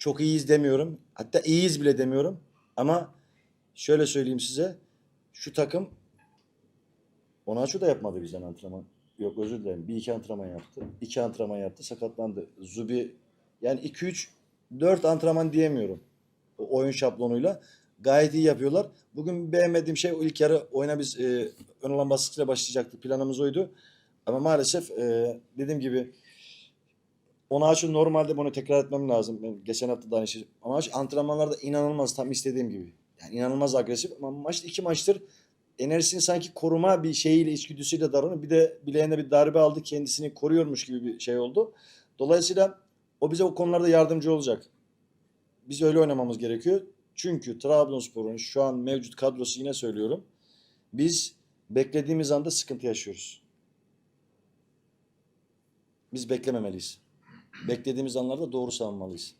çok iyiyiz demiyorum. Hatta iyiyiz bile demiyorum. Ama şöyle söyleyeyim size. Şu takım Onaçu da yapmadı bizden antrenman. Yok özür dilerim. Bir iki antrenman yaptı. İki antrenman yaptı. Sakatlandı. Zubi yani iki üç dört antrenman diyemiyorum. O oyun şablonuyla. Gayet iyi yapıyorlar. Bugün beğenmediğim şey o ilk yarı oyuna biz e, ön alan baskısıyla başlayacaktık. Planımız oydu. Ama maalesef e, dediğim gibi Onaçu normalde bunu tekrar etmem lazım. Ben geçen hafta da aynı şey. Onaçu antrenmanlarda inanılmaz tam istediğim gibi. Yani inanılmaz agresif ama maç iki maçtır enerjisini sanki koruma bir şeyiyle içgüdüsüyle davranıyor. Bir de bileğine bir darbe aldı kendisini koruyormuş gibi bir şey oldu. Dolayısıyla o bize o konularda yardımcı olacak. Biz öyle oynamamız gerekiyor. Çünkü Trabzonspor'un şu an mevcut kadrosu yine söylüyorum. Biz beklediğimiz anda sıkıntı yaşıyoruz. Biz beklememeliyiz. Beklediğimiz anlarda doğru savunmalıyız.